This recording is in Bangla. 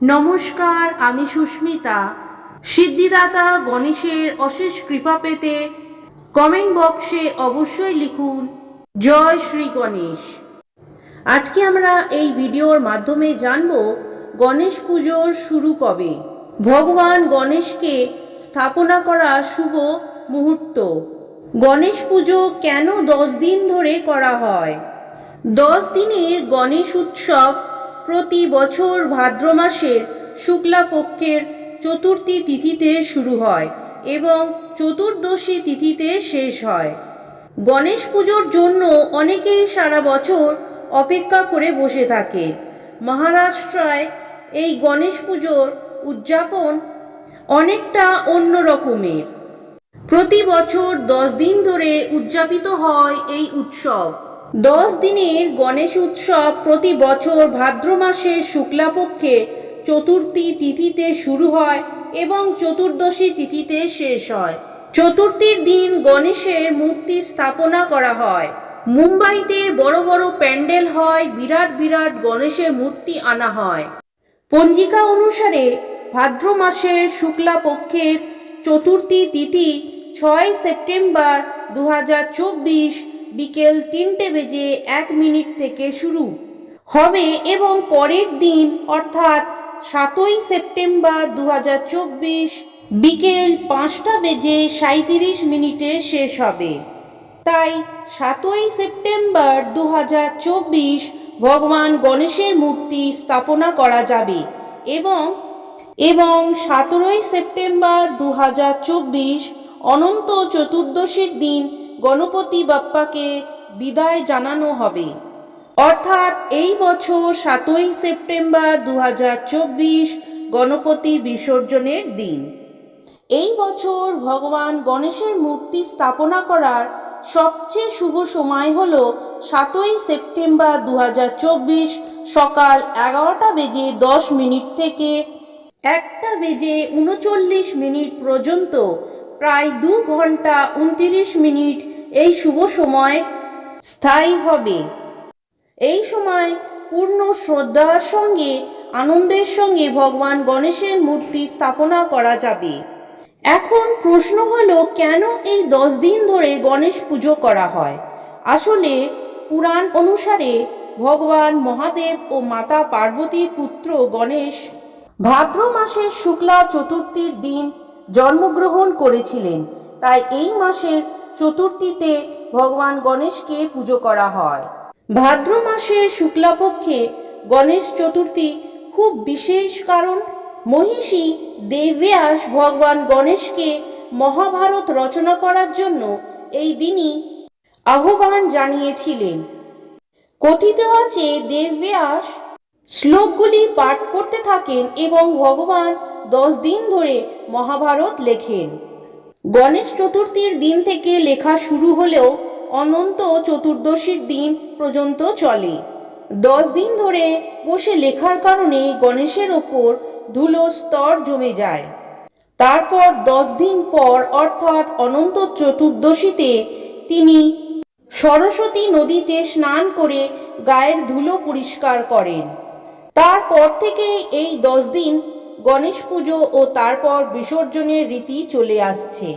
নমস্কার, আমি সুস্মিতা। সিদ্ধিদাতা গণেশের অশেষ কৃপা পেতে কমেন্ট বক্সে অবশ্যই লিখুন, জয় শ্রী গণেশ। আজকে আমরা এই ভিডিওর মাধ্যমে জানব গণেশ পুজোর শুরু কবে। ভগবান গণেশকে স্থাপনা করা শুভ মুহূর্ত। গণেশ পুজো কেন দশ দিন ধরে করা হয়? দশ দিনের গণেশ উৎসব প্রতি বছর ভাদ্র মাসের শুক্লাপক্ষের চতুর্থী তিথিতে শুরু হয় এবং চতুর্দশী তিথিতে শেষ হয়। গণেশ পুজোর জন্য অনেকেই সারা বছর অপেক্ষা করে বসে থাকে। মহারাষ্ট্রায় এই গণেশ পুজোর উদযাপন অনেকটা অন্য রকমের। প্রতি বছর দশ দিন ধরে উদযাপিত হয় এই উৎসব। দশ দিনের গণেশ উৎসব প্রতি বছর ভাদ্র মাসের শুক্লাপক্ষে চতুর্থী তিথিতে শুরু হয় এবং চতুর্দশী তিথিতে শেষ হয়। চতুর্থীর দিন গণেশের মূর্তি স্থাপনা করা হয়। মুম্বাইতে বড় বড় প্যান্ডেল হয়, বিরাট বিরাট গণেশের মূর্তি আনা হয়। পঞ্জিকা অনুসারে ভাদ্র মাসের শুক্লা পক্ষের চতুর্থী তিথি ছয় সেপ্টেম্বর দু হাজার চব্বিশ বিকেল তিনটে বেজে এক মিনিট থেকে শুরু। হবে এবং পরের দিন, অর্থাৎ সাতই সেপ্টেম্বর দু হাজার চব্বিশ বিকেল পাঁচটা বেজে সাঁত্রিশ মিনিটে শেষ হবে। তাই সাতই সেপ্টেম্বর দু হাজার চব্বিশ ভগবান গণেশের মূর্তি স্থাপনা করা যাবে এবং এবং সতেরোই সেপ্টেম্বর দু হাজার চব্বিশ অনন্ত চতুর্দশীর দিন গণপতি বাপ্পাকে বিদায় জানানো হবে। অর্থাৎ এই বছর সাতই সেপ্টেম্বর দু হাজার চব্বিশ গণপতি বিসর্জনের দিন। এই বছর ভগবান গণেশের মূর্তি স্থাপনা করার সবচেয়ে শুভ সময় হল সাতই সেপ্টেম্বর দু হাজার চব্বিশ সকাল এগারোটা বেজে দশ মিনিট থেকে একটা বেজে উনচল্লিশ মিনিট পর্যন্ত, প্রায় দু ঘণ্টা উনতিরিশ মিনিট এই শুভ সময় স্থায়ী হবে। এই সময় পূর্ণ শ্রদ্ধার সঙ্গে, আনন্দের সঙ্গে ভগবান গণেশের মূর্তি স্থাপনা করা যাবে। এখন প্রশ্ন হলো, কেন এই দশ দিন ধরে গণেশ পুজো করা হয়? আসলে পুরাণ অনুসারে ভগবান মহাদেব ও মাতা পার্বতীর পুত্র গণেশ ভাদ্র মাসের শুক্লা চতুর্থীর দিন জন্মগ্রহণ করেছিলেন। তাই এই মাসের চতুর্থীতে ভগবান গণেশকে পুজো করা হয়। ভাদ্র মাসের শুক্লাপক্ষে গণেশ চতুর্থী খুব বিশেষ কারণ, মহিষী দেবব্যাস ভগবান গণেশকে মহাভারত রচনা করার জন্য এই দিনই আহ্বান জানিয়েছিলেন। কথিত আছে, দেবব্যাস শ্লোকগুলি পাঠ করতে থাকেন এবং ভগবান দশ দিন ধরে মহাভারত লেখেন। গণেশ চতুর্থীর দিন থেকে লেখা শুরু হলেও অনন্ত চতুর্দশীর দিন পর্যন্ত চলে। দশ দিন ধরে বসে লেখার কারণে গণেশের ওপর ধুলো স্তর জমে যায়। তারপর দশ দিন পর অর্থাৎ অনন্ত চতুর্দশীতে তিনি সরস্বতী নদীতে স্নান করে গায়ের ধুলো পরিষ্কার করেন। তারপর থেকে এই দশ দিন গণেশ পুজো ও তারপর বিসর্জনের রীতি চলে আসছে।